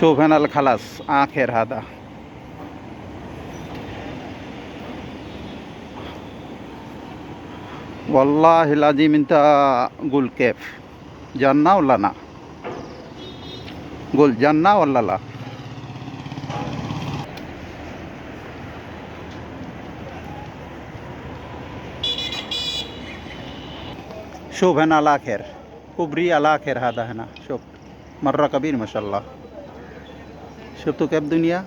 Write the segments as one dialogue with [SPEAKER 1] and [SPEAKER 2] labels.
[SPEAKER 1] شوف هنا الخلاص آخر هذا والله العظيم انت قول كيف جنة ولا لا قول جنة ولا لا شوف هنا الآخر كوبري الآخر هذا هنا شوف مرة كبير ما شاء الله شفتوا كيف دنيا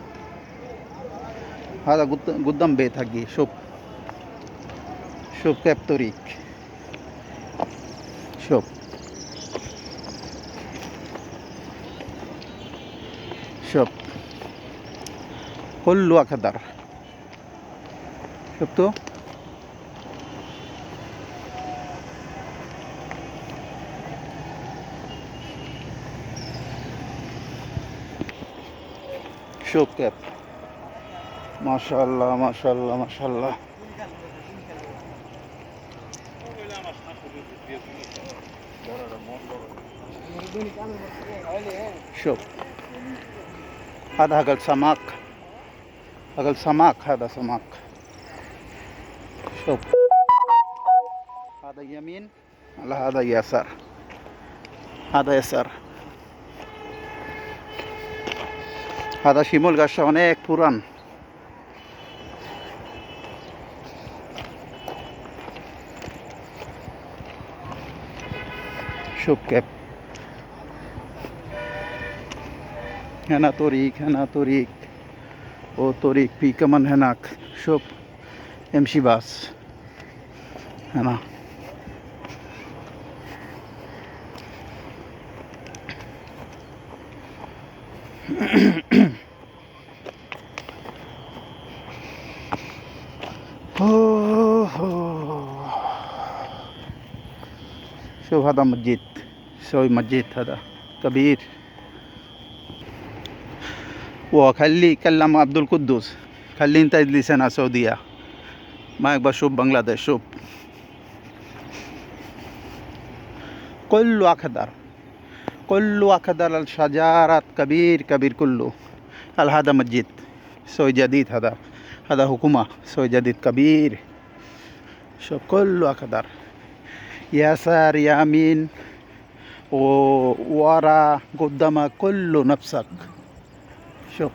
[SPEAKER 1] هذا قد- قدام بيت حقي شوف شوف كيف طريق شوف شوف كله أخضر شفتوا شوب كاب. ما شاء الله ما شاء الله ما شاء الله. شوف هذا هقل سماك. هقل سماك هذا سماك. شوف هذا يمين على هذا يسار. هذا يسار. সাদা শিমুল গাছটা অনেক পুরান। সুপক্যাপ হেনা তরিক হেনা তরিক। ও তরিক পি কমন হেনাক? সুপ এমসি বাস। হেনা। Mm-hmm. شوف هذا مسجد سوي مسجد هذا كبير وخلي كلم عبد القدوس خلي انت اجلس هنا سعودية ما يبغى شوف بنغلاديش شوف كله أخضر كله أخضر الشجرات كبير كبير كله هل هذا مسجد سوي جديد هذا هذا حكومة سوي جديد كبير شوف كله أخضر يسار يمين وورا قدامك كله نفسك شوف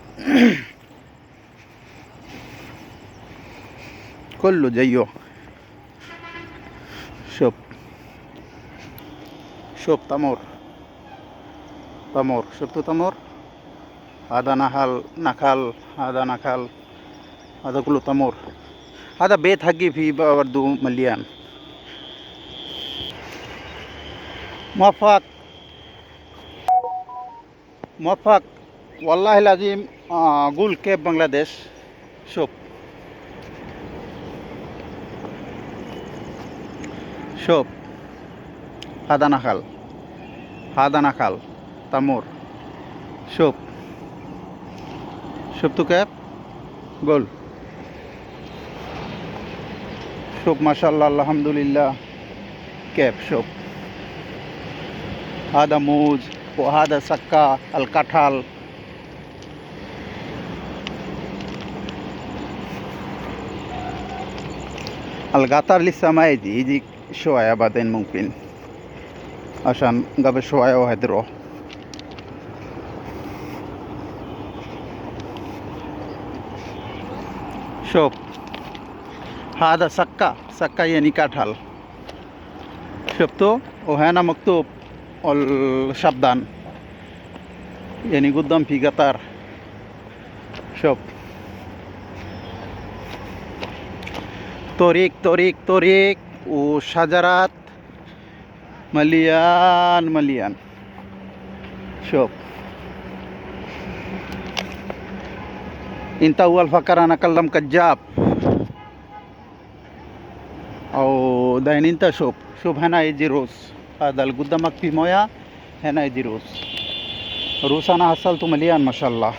[SPEAKER 1] كله جيو شوف شوف تمر تمر شفتوا تمر هذا نخل نخل هذا نخل هذا كله تمر هذا بيت حقي في برضو مليان মফাক। মফাক ওয়াল্লাহ আজিম গুল কেব বাংলাদেশ শোপ শোপ হাদানাখাল হাদানাখাল তামোর। শোপ শোপ তো ক্যাপ গোল। শোপ মাসাল্লাহ আলহামদুলিল্লাহ ক্যাপ শোপ হাদা মুজ, ও হাদা সাক্কা, আল কাঁঠাল। আল গাতার লিসামাইদি ইজি সোয়া বাদেন মুমকিন। আসান গাবে সোয়া ওয়াহেদ্র শোক। হাদা সাক্কা সাক্কা ইয়ানি কাঁঠাল। শব্দ ও হ্যাঁ না মক্তব। وهنا مكتوب الشبدان يعني قدام في قطر شوف طريق طريق طريق وشجرات مليان مليان شوف انت اول فكر انا اكلم كذاب او داين انت شوف شوف هنا يجي روس هذا اللي قدامك في مويه هنا يجي روس روس انا حصلته مليان ما شاء الله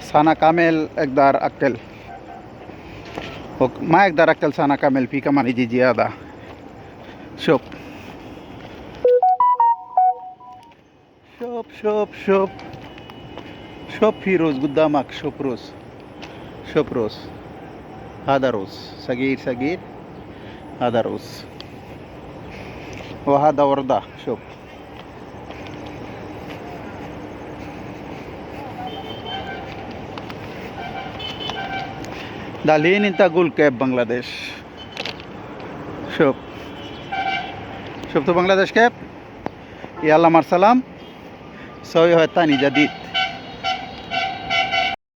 [SPEAKER 1] سنة كامل اقدر اكل وك- ما اقدر اكل سنة كامل في كمان يجي زيادة شوف شوف شوف شوف شوف في روز قدامك شوف روز شوف روز هذا روز صغير صغير هذا روز وهذا وردة شوف ده لين انت قول كيف بنغلاديش شوف شفتوا بنغلاديش كيف يلا مع السلام سوي هو الثاني جديد